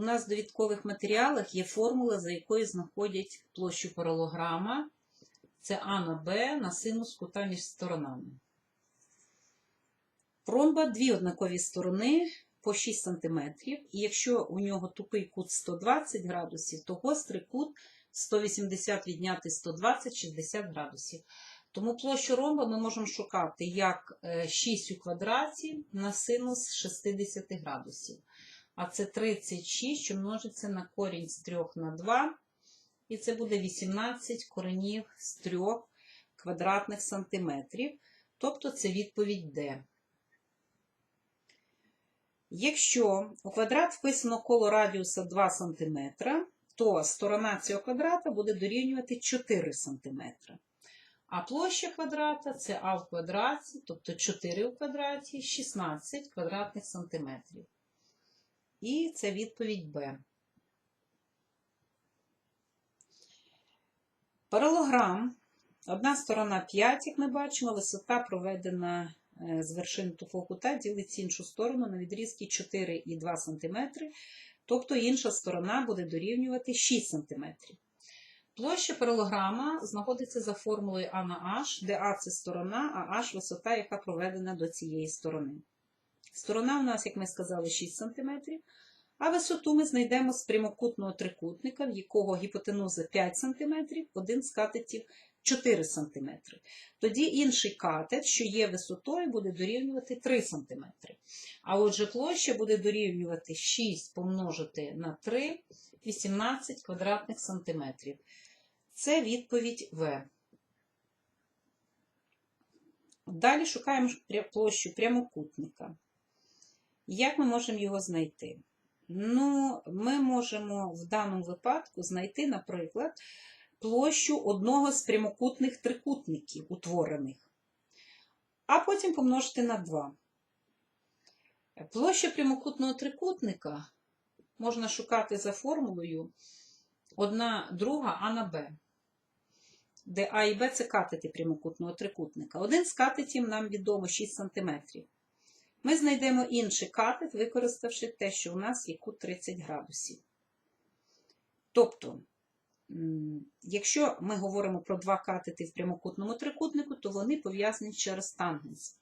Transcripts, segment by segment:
у нас в довідкових матеріалах є формула, за якою знаходять площу паралограма. Це А на Б на синус кута між сторонами. Ромба дві однакові сторони по 6 см. І якщо у нього тупий кут 120 градусів, то гострий кут 180 відняти 120 60 градусів. Тому площу ромба ми можемо шукати як е, 6 у квадраті на синус 60 градусів. А це 36, що множиться на корінь з 3 на 2. І це буде 18 коренів з 3 квадратних сантиметрів. Тобто це відповідь D. Якщо у квадрат вписано коло радіуса 2 см, то сторона цього квадрата буде дорівнювати 4 см. А площа квадрата це А в квадраті, тобто 4 у квадраті, 16 квадратних сантиметрів. І це відповідь Б. Паралограм. Одна сторона 5, як ми бачимо, висота проведена е, з вершини туфого кута, ділить іншу сторону на відрізки 4,2 см, тобто інша сторона буде дорівнювати 6 см. Площа паралограма знаходиться за формулою А на H, де А це сторона, а H висота, яка проведена до цієї сторони. Сторона у нас, як ми сказали, 6 см, а висоту ми знайдемо з прямокутного трикутника, в якого гіпотенуза 5 см, один з катетів 4 см. Тоді інший катет, що є висотою, буде дорівнювати 3 см. А отже, площа буде дорівнювати 6 помножити на 3, 18 квадратних сантиметрів. Це відповідь В. Далі шукаємо площу прямокутника. Як ми можемо його знайти? Ну, ми можемо в даному випадку знайти, наприклад, площу одного з прямокутних трикутників, утворених, а потім помножити на 2. Площа прямокутного трикутника можна шукати за формулою 1 друга А на Б, де А і Б це катети прямокутного трикутника. Один з катетів нам відомо 6 см. Ми знайдемо інший катет, використавши те, що у нас є кут 30 градусів. Тобто, якщо ми говоримо про два катети в прямокутному трикутнику, то вони пов'язані через тангенс.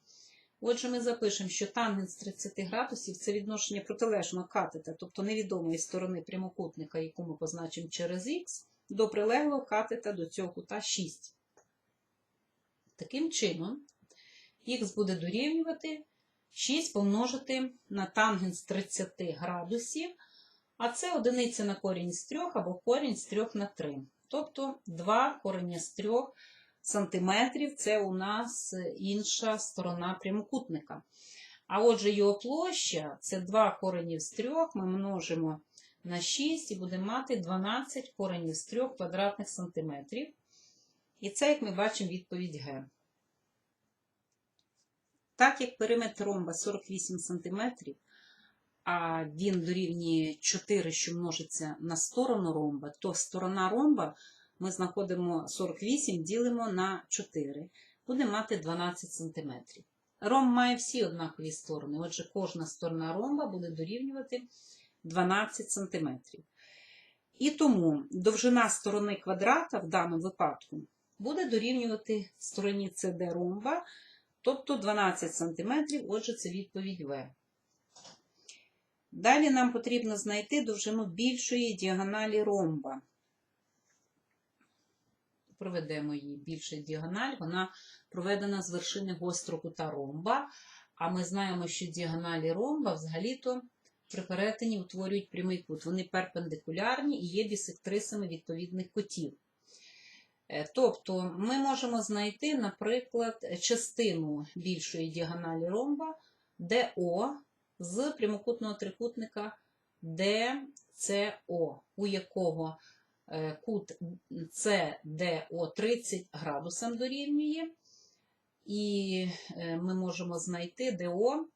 Отже, ми запишемо, що тангенс 30 градусів це відношення протилежного катета, тобто невідомої сторони прямокутника, яку ми позначимо через х, до прилеглого катета до цього кута 6. Таким чином, х буде дорівнювати 6 помножити на тангенс 30 градусів, а це одиниця на корінь з 3 або корінь з 3 на 3. Тобто 2 корення з 3 сантиметрів це у нас інша сторона прямокутника. А отже, його площа це 2 коренів з 3, ми множимо на 6 і будемо мати 12 коренів з 3 квадратних сантиметрів. І це, як ми бачимо, відповідь Г. Так як периметр ромба 48 см, а він дорівнює 4, що множиться на сторону ромба, то сторона ромба ми знаходимо 48, ділимо на 4, будемо мати 12 см. Ромб має всі однакові сторони, отже, кожна сторона ромба буде дорівнювати 12 см. І тому довжина сторони квадрата в даному випадку буде дорівнювати стороні CD ромба, тобто 12 см, отже, це відповідь В. Далі нам потрібно знайти довжину більшої діагоналі ромба. Проведемо її більша діагональ, вона проведена з вершини гострого кута ромба, а ми знаємо, що діагоналі ромба взагалі-то при перетині утворюють прямий кут. Вони перпендикулярні і є бісектрисами відповідних кутів. Е, Тобто ми можемо знайти, наприклад, частину більшої діагоналі ромба ДО з прямокутного трикутника ДЦО, у якого е, кут СДО 30 градусам дорівнює, і е, ми можемо знайти ДО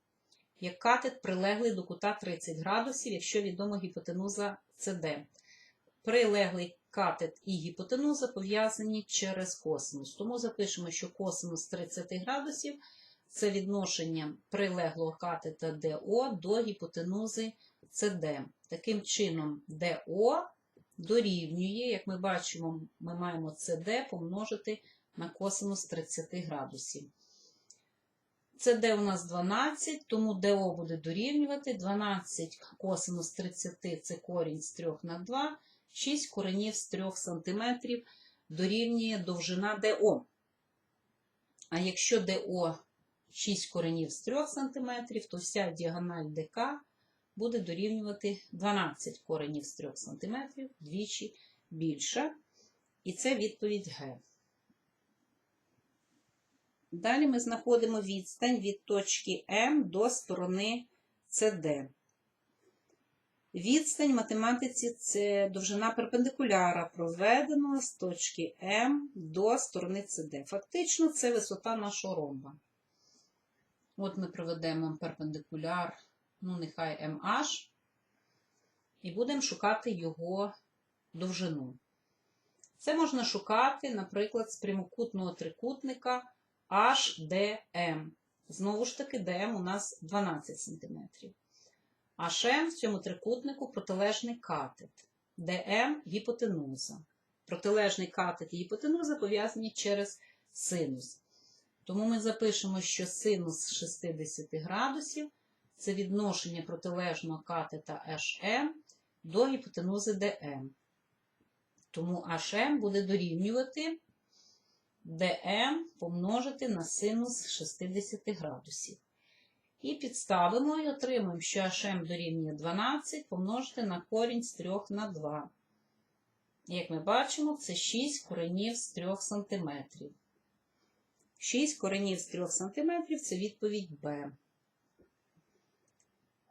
як катет прилеглий до кута 30 градусів, якщо відома гіпотенуза СД. Прилеглий катет і гіпотенуза пов'язані через косинус. Тому запишемо, що косинус 30 градусів це відношення прилеглого катета ДО до гіпотенузи CD. Таким чином, DO дорівнює, як ми бачимо, ми маємо CD помножити на косинус 30 градусів. CD у нас 12, тому DO буде дорівнювати 12 косинус 30 це корінь з 3 на 2, 6 коренів з 3 см дорівнює довжина DO. А якщо DO 6 коренів з 3 см, то вся діагональ ДК буде дорівнювати 12 коренів з 3 см, двічі більша. І це відповідь Г. Далі ми знаходимо відстань від точки М до сторони CD. Відстань математиці це довжина перпендикуляра, проведеного з точки М до сторони CD. Фактично, це висота нашого ромба. От ми проведемо перпендикуляр, ну, нехай MH, і будемо шукати його довжину. Це можна шукати, наприклад, з прямокутного трикутника HDM. Знову ж таки, DM у нас 12 см. HM в цьому трикутнику протилежний катет. DM гіпотенуза. Протилежний катет і гіпотенуза пов'язані через синус. Тому ми запишемо, що синус 60 градусів це відношення протилежного катета HM до гіпотенузи DM. Тому HM буде дорівнювати DM помножити на синус 60 градусів. І підставимо і отримаємо, що HM дорівнює 12 помножити на корінь з 3 на 2. Як ми бачимо, це 6 коренів з 3 см. 6 коренів з 3 см це відповідь Б.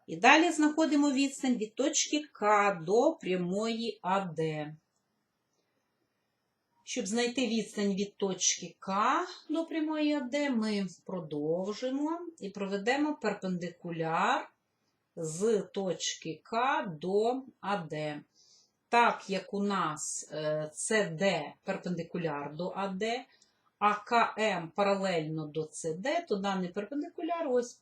І далі знаходимо відстань від точки К до прямої АД. Щоб знайти відстань від точки К до прямої АД, ми продовжимо і проведемо перпендикуляр з точки К до АД. Так як у нас CD перпендикуляр до АД, а КМ паралельно до СД, то даний перпендикуляр ось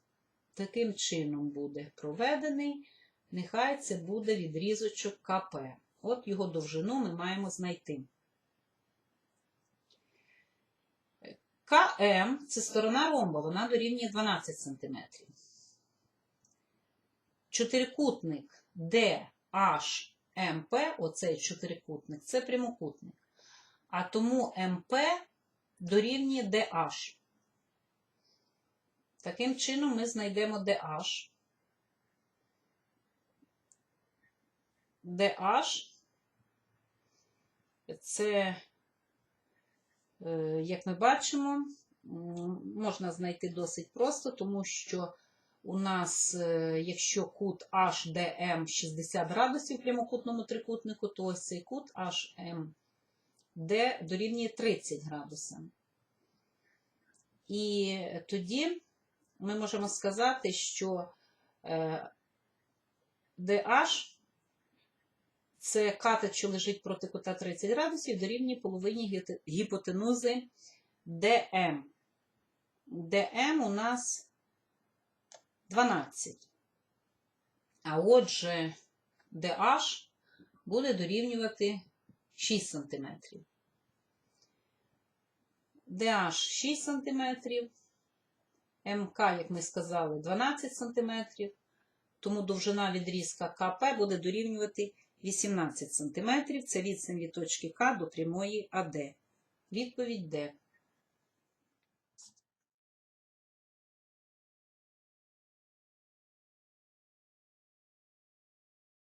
таким чином буде проведений. Нехай це буде відрізочок КП. От його довжину ми маємо знайти. КМ це сторона ромба, вона дорівнює 12 см. Чотирикутник DHMP, оцей чотирикутник, це прямокутник. А тому МП дорівнює DH. Таким чином ми знайдемо DH. DH це, як ми бачимо, можна знайти досить просто, тому що у нас, е, якщо кут HDM 60 градусів в прямокутному трикутнику, то ось цей кут HM де дорівнює 30 градусів. І тоді ми можемо сказати, що DH це катет, що лежить проти кута 30 градусів, дорівнює половині гіпотенузи DM. DM у нас 12. А отже, DH буде дорівнювати 6 см. DH 6 см, МК, як ми сказали, 12 см, тому довжина відрізка КП буде дорівнювати 18 см. Це відстань від точки К до прямої АД. Відповідь Д.